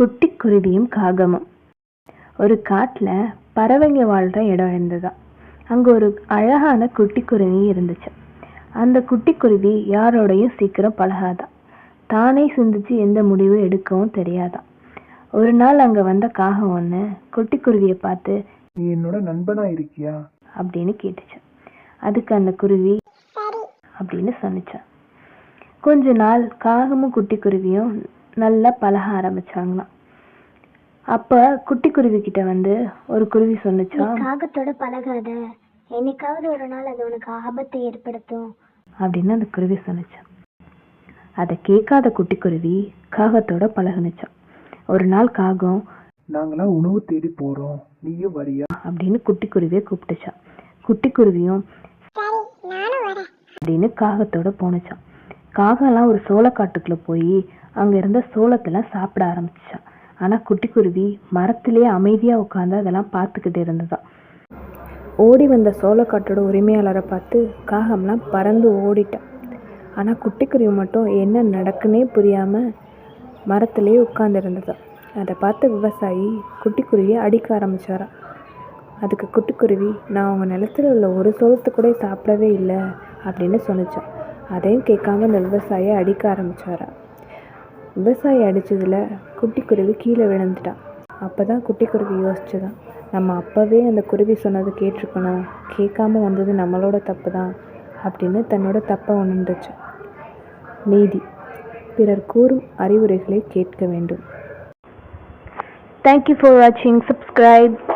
குட்டி குருவியும் காகமும். ஒரு காட்டில் பறவைங்க வாழ்கிற இடம் இருந்ததா அங்கே ஒரு அழகான குட்டி குருவி இருந்துச்சு. அந்த குட்டி குருவி யாரோடையும் சீக்கிரம் பழகாதான் தானே சிந்திச்சு எந்த முடிவும் எடுக்கவும் தெரியாதான் ஒரு நாள் அங்கே வந்த காகம் ஒன்று குட்டி குருவியை பார்த்து நீ என்னோட நண்பனா இருக்கியா? அப்படின்னு கேட்டுச்சு. அதுக்கு அந்த குருவி அப்படின்னு சொன்னுச்சான் கொஞ்ச நாள் காகமும் குட்டி குருவியும் நல்லா பழக ஆரம்பிச்சாங்களாம். அப்ப குட்டி குருவி கிட்ட வந்து ஒரு குருவி நீ சொன்னுச்சான் காகத்தோட பழகாத. என்னைக்காவது ஒரு நாள் அது உனக்கு ஆபத்தை ஏற்படுத்தும். அப்படின்னு அந்த குருவி சொன்னுச்சான் அதை கேட்காத குட்டி குருவி காகத்தோட பழகுனுச்சான் ஒரு நாள் காகம் நாங்களாம் உணவு தேடி போறோம். நீயும் வரியா? அப்படின்னு குட்டி குருவியை கூப்பிட்டுச்சான் குட்டி குருவியும் அப்படின்னு காகத்தோட போனுச்சான் காகம்லாம் ஒரு சோளக்காட்டுக்குள்ள போய் அங்கே இருந்த சோளத்தெல்லாம் சாப்பிட ஆரம்பிச்சுச்சான் ஆனால் குட்டி குருவி மரத்திலேயே அமைதியாக உட்காந்து அதெல்லாம் பார்த்துக்கிட்டு இருந்ததான் ஓடி வந்த சோளக்காட்டோட உரிமையாளரை பார்த்து காகம்லாம் பறந்து ஓடிட்டான். ஆனால் குட்டிக்குருவி மட்டும் என்ன நடக்குன்னே புரியாமல் மரத்திலேயே உட்காந்துருந்ததான் அதை பார்த்த விவசாயி குட்டிக்குருவியை அடிக்க ஆரம்பித்தாராம் அதுக்கு குட்டிக்குருவி நான் உங்கள் நிலத்துல உள்ள ஒரு சோளத்தை கூட சாப்பிடவே இல்லை அப்படின்னு சொன்னிச்சான். அதையும் கேட்காம அந்த விவசாயியை அடிக்க ஆரம்பிச்சாராம் விவசாயி அடித்ததில் குட்டிக்குருவி கீழே விழுந்துட்டான் அப்போ தான் குட்டிக்குருவி யோசிச்சுதான். நம்ம அப்போவே அந்த குருவி சொன்னதை கேட்டிருக்கணும். கேட்காம வந்தது நம்மளோட தப்பு தான் அப்படின்னு தன்னோட தப்பை உணர்ந்துச்சு. நீதி. பிறர் கூறும் அறிவுரைகளை கேட்க வேண்டும். தேங்க்யூ ஃபார் வாட்சிங் சப்ஸ்கிரைப்